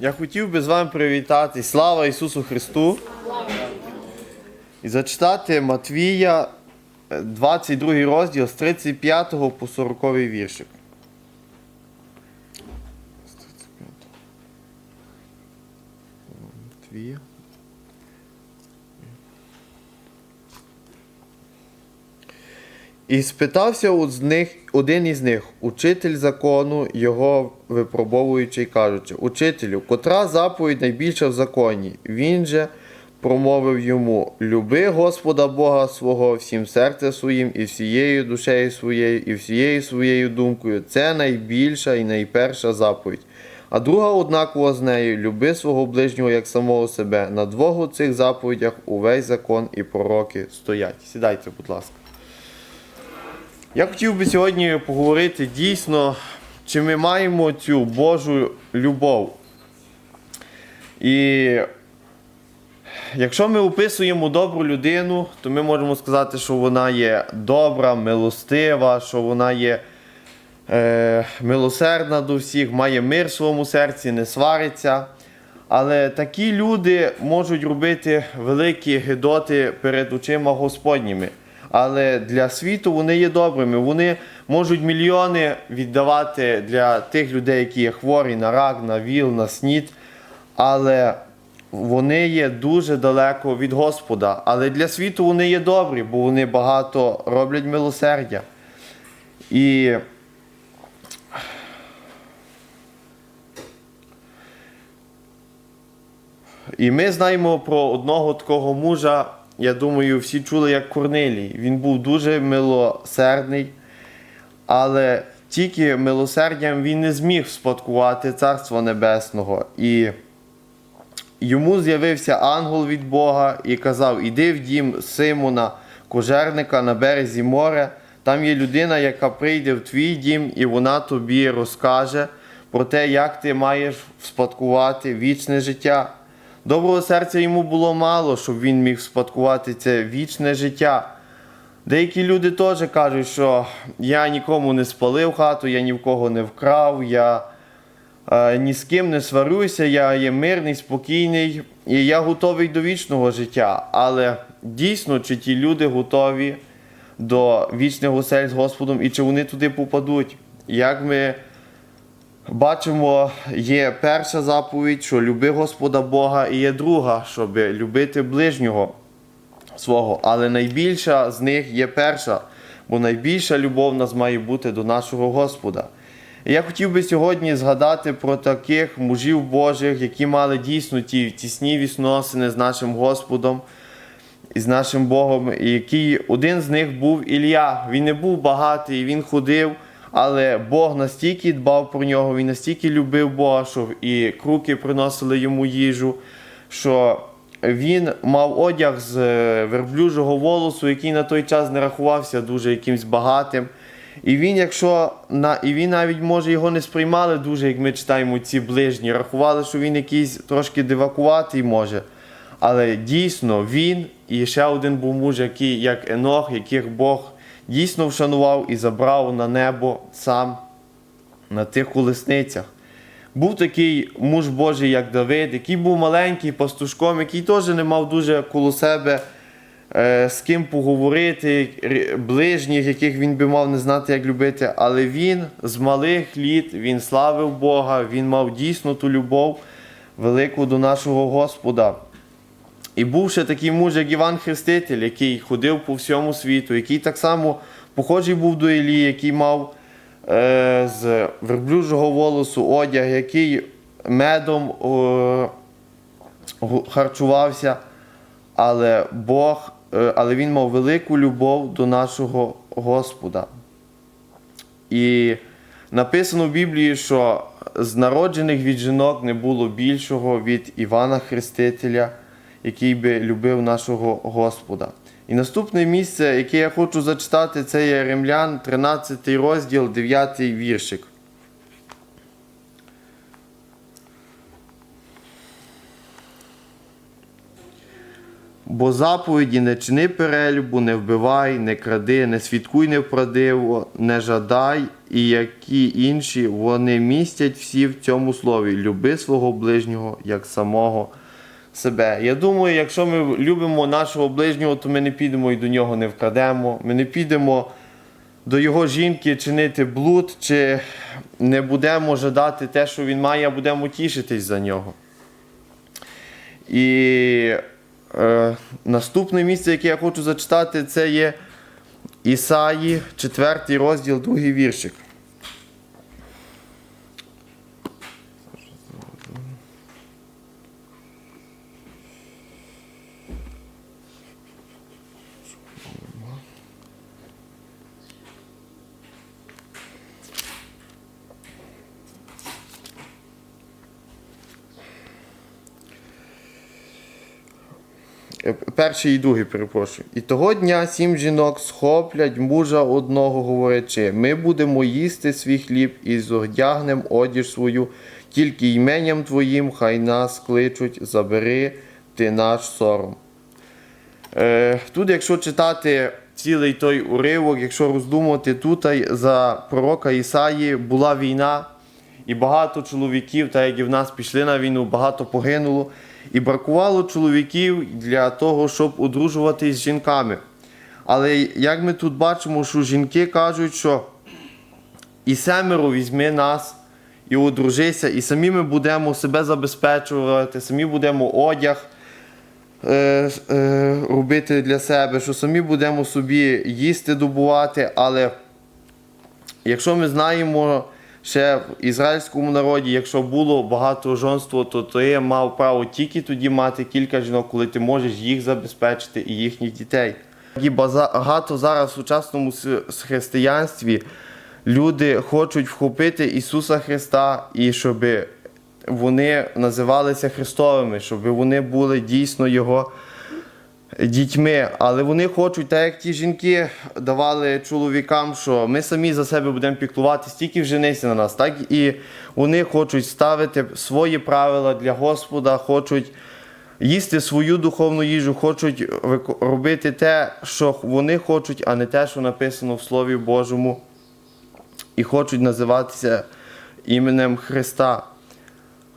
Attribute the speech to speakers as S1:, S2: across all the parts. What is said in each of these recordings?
S1: Я хотів би з вами привітати Слава Ісусу Христу і зачитати Матвія, е, 22 розділ з 35 по 40 віршик. З 35. Матвія. І спитався з них, один із них, учитель закону, його випробовуючи, кажучи, Учителю, котра заповідь найбільша в законі? Він же промовив йому: Люби Господа Бога свого всім серцем своїм, і всією душею своєю, і всією своєю думкою. Це найбільша і найперша заповідь. А друга однакова з нею люби свого ближнього як самого себе. На двох цих заповідях увесь закон і пророки стоять. Сідайте, будь ласка. Я хотів би сьогодні поговорити дійсно, чи ми маємо цю Божу любов. І якщо ми описуємо добру людину, то ми можемо сказати, що вона є добра, милостива, що вона є е, милосердна до всіх, має мир в своєму серці, не свариться. Але такі люди можуть робити великі гидоти перед очима Господніми. Але для світу вони є добрими. Вони можуть мільйони віддавати для тих людей, які є хворі на рак, на ВІЛ, на СНІД. Але вони є дуже далеко від Господа. Але для світу вони є добрі, бо вони багато роблять милосердя. І І ми знаємо про одного такого мужа, я думаю, всі чули як Корнилій. Він був дуже милосердний, але тільки милосердям він не зміг спадкувати Царство Небесного. І йому з'явився ангел від Бога і казав: Іди в дім Симона, кожерника на березі моря. Там є людина, яка прийде в твій дім, і вона тобі розкаже про те, як ти маєш спадкувати вічне життя. Доброго серця йому було мало, щоб він міг спадкувати це вічне життя. Деякі люди теж кажуть, що я нікому не спалив хату, я ні в кого не вкрав, я е, ні з ким не сварюся, я є мирний, спокійний і я готовий до вічного життя. Але дійсно, чи ті люди готові до вічних осель з Господом і чи вони туди попадуть? Як ми Бачимо, є перша заповідь, що люби Господа Бога, і є друга, щоб любити ближнього свого. Але найбільша з них є перша, бо найбільша любов в нас має бути до нашого Господа. Я хотів би сьогодні згадати про таких мужів Божих, які мали дійсно ті тісні відносини з нашим Господом і з нашим Богом, який один з них був Ілля. Він не був багатий, він ходив. Але Бог настільки дбав про нього, він настільки любив Бога, що і круки приносили йому їжу, що він мав одяг з е, верблюжого волосу, який на той час не рахувався дуже якимсь багатим. І він, якщо на і він навіть може його не сприймали дуже, як ми читаємо ці ближні, рахували, що він якийсь трошки дивакуватий може. Але дійсно він і ще один був муж, який як Енох, яких Бог дійсно вшанував і забрав на небо сам на тих колесницях. Був такий муж Божий, як Давид, який був маленький пастушком, який теж не мав дуже коло себе е, з ким поговорити, ближніх, яких він би мав не знати, як любити. Але він з малих літ він славив Бога, він мав дійсно ту любов велику до нашого Господа. І був ще такий муж, як Іван Хреститель, який ходив по всьому світу, який так само похожий був до Ілії, який мав е, з верблюжого волосу одяг, який медом е, харчувався, але Бог, е, але він мав велику любов до нашого Господа. І написано в Біблії, що з народжених від жінок не було більшого від Івана Хрестителя, який би любив нашого Господа. І наступне місце, яке я хочу зачитати, це є Римлян, 13 розділ, 9 віршик. Бо заповіді не чини перелюбу, не вбивай, не кради, не свідкуй неправдиво, не жадай і які інші, вони містять всі в цьому слові. Люби свого ближнього як самого себе. Я думаю, якщо ми любимо нашого ближнього, то ми не підемо і до нього не вкрадемо. Ми не підемо до його жінки чинити блуд, чи не будемо жадати те, що він має, а будемо тішитись за нього. І е, наступне місце, яке я хочу зачитати, це є Ісаї, 4 розділ, 2 віршик. Перший і другий, перепрошую. І того дня сім жінок схоплять мужа одного, говорячи: ми будемо їсти свій хліб і зодягнем одіж свою, тільки іменем твоїм хай нас кличуть, забери ти наш сором. Е, тут, якщо читати цілий той уривок, якщо роздумувати, тут за пророка Ісаї була війна, і багато чоловіків, так як і в нас пішли на війну, багато погинуло. І бракувало чоловіків для того, щоб одружуватись з жінками. Але як ми тут бачимо, що жінки кажуть, що і семеро візьми нас і одружися, і самі ми будемо себе забезпечувати, самі будемо одяг е, е, робити для себе, що самі будемо собі їсти добувати. Але якщо ми знаємо ще в ізраїльському народі, якщо було багатожонство, то ти мав право тільки тоді мати кілька жінок, коли ти можеш їх забезпечити і їхніх дітей. І багато зараз в сучасному християнстві люди хочуть вхопити Ісуса Христа і щоб вони називалися Христовими, щоб вони були дійсно Його дітьми, але вони хочуть, так як ті жінки давали чоловікам, що ми самі за себе будемо піклуватися, тільки вженися на нас, так і вони хочуть ставити свої правила для Господа, хочуть їсти свою духовну їжу, хочуть робити те, що вони хочуть, а не те, що написано в Слові Божому, і хочуть називатися іменем Христа.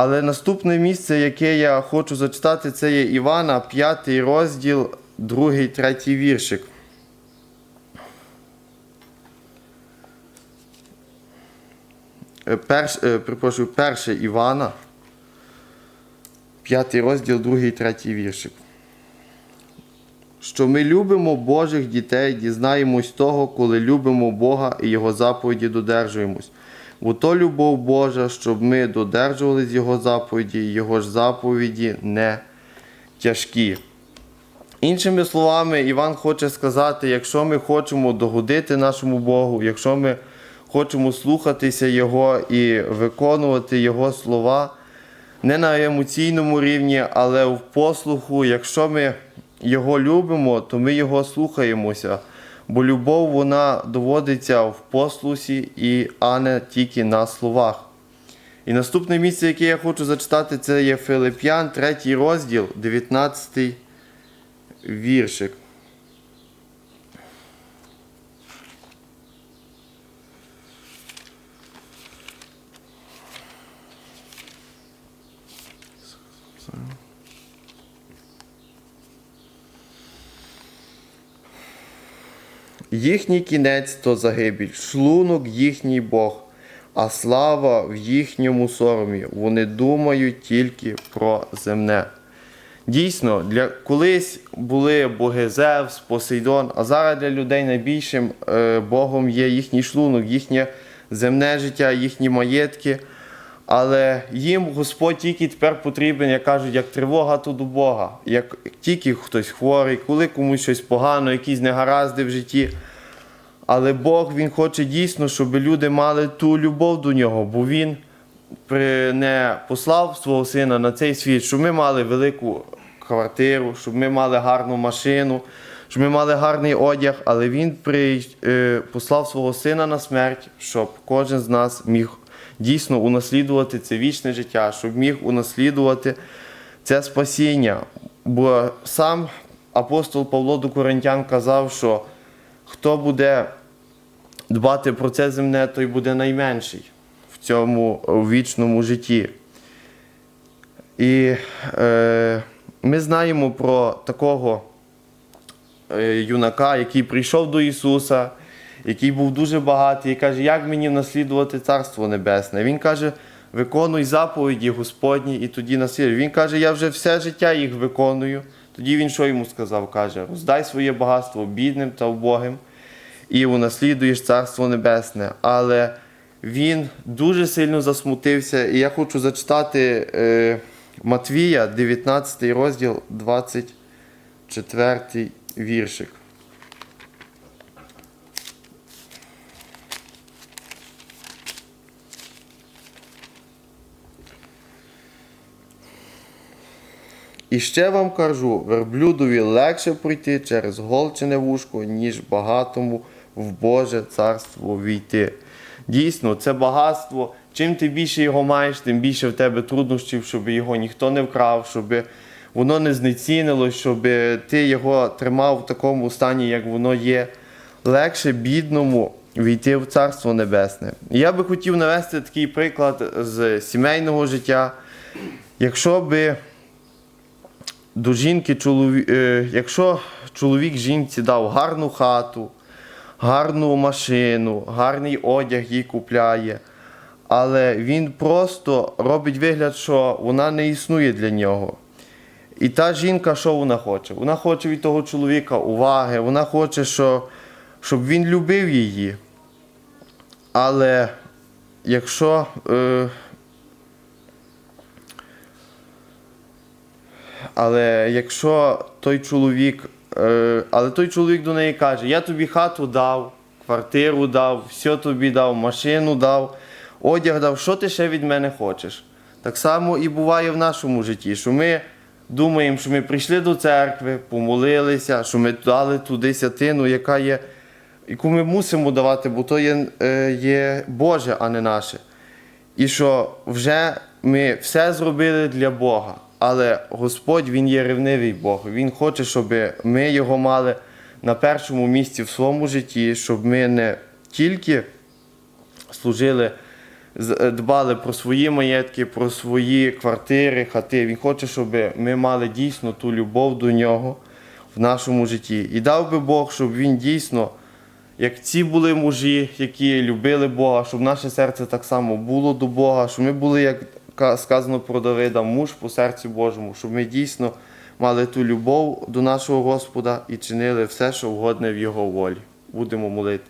S1: Але наступне місце, яке я хочу зачитати, це є Івана, 5 розділ, 2, 3 віршик. Е, Перш, е, перепрошую, 1 Івана, 5 розділ, 2, 3 віршик. Що ми любимо Божих дітей, дізнаємось того, коли любимо Бога і Його заповіді додержуємось. Бо то любов Божа, щоб ми додержувались Його заповіді, Його ж заповіді не тяжкі. Іншими словами, Іван хоче сказати, якщо ми хочемо догодити нашому Богу, якщо ми хочемо слухатися Його і виконувати Його слова, не на емоційному рівні, але в послуху, якщо ми його любимо, то ми його слухаємося. Бо любов вона доводиться в послусі, і, а не тільки на словах. І наступне місце, яке я хочу зачитати, це є Филип'ян, 3 розділ, 19 віршик. Їхній кінець то загибель, шлунок їхній Бог, а слава в їхньому соромі. Вони думають тільки про земне. Дійсно, для колись були боги Зевс, Посейдон, а зараз для людей найбільшим е, Богом є їхній шлунок, їхнє земне життя, їхні маєтки. Але їм Господь тільки тепер потрібен, як кажуть, як тривога то до Бога. Як тільки хтось хворий, коли комусь щось погано, якісь негаразди в житті. Але Бог Він хоче дійсно, щоб люди мали ту любов до нього, бо Він не послав свого сина на цей світ, щоб ми мали велику квартиру, щоб ми мали гарну машину, щоб ми мали гарний одяг, але Він е, послав свого сина на смерть, щоб кожен з нас міг дійсно унаслідувати це вічне життя, щоб міг унаслідувати це спасіння. Бо сам апостол Павло до Коринтян казав, що хто буде дбати про це земне, той буде найменший в цьому вічному житті. І е, ми знаємо про такого е, юнака, який прийшов до Ісуса, який був дуже багатий, і каже, як мені наслідувати Царство Небесне. Він каже, виконуй заповіді Господні, і тоді наслідуй. Він каже, я вже все життя їх виконую. Тоді він що йому сказав? Каже, роздай своє багатство бідним та убогим, і унаслідуєш Царство Небесне. Але він дуже сильно засмутився, і я хочу зачитати е, Матвія, 19 розділ, 24 віршик. І ще вам кажу, верблюдові легше пройти через голчене вушко, ніж багатому в Боже царство війти. Дійсно, це багатство. Чим ти більше його маєш, тим більше в тебе труднощів, щоб його ніхто не вкрав, щоб воно не знецінилось, щоб ти його тримав в такому стані, як воно є. Легше бідному війти в Царство Небесне. Я би хотів навести такий приклад з сімейного життя. Якщо би до жінки чолові... е, якщо чоловік жінці дав гарну хату, гарну машину, гарний одяг їй купляє, але він просто робить вигляд, що вона не існує для нього. І та жінка, що вона хоче? Вона хоче від того чоловіка уваги, вона хоче, що, щоб він любив її. Але якщо е, Але якщо той чоловік, е, але той чоловік до неї каже, я тобі хату дав, квартиру дав, все тобі дав, машину дав, одяг дав, що ти ще від мене хочеш? Так само і буває в нашому житті, що ми думаємо, що ми прийшли до церкви, помолилися, що ми дали ту десятину, яка є, яку ми мусимо давати, бо то є, е, є Боже, а не наше. І що вже ми все зробили для Бога. Але Господь Він є ревнивий Бог. Він хоче, щоб ми його мали на першому місці в своєму житті, щоб ми не тільки служили, дбали про свої маєтки, про свої квартири, хати. Він хоче, щоб ми мали дійсно ту любов до нього в нашому житті. І дав би Бог, щоб він дійсно як ці були мужі, які любили Бога, щоб наше серце так само було до Бога, щоб ми були, як сказано про Давида, муж по серцю Божому, щоб ми дійсно мали ту любов до нашого Господа і чинили все, що вгодне в Його волі. Будемо молити.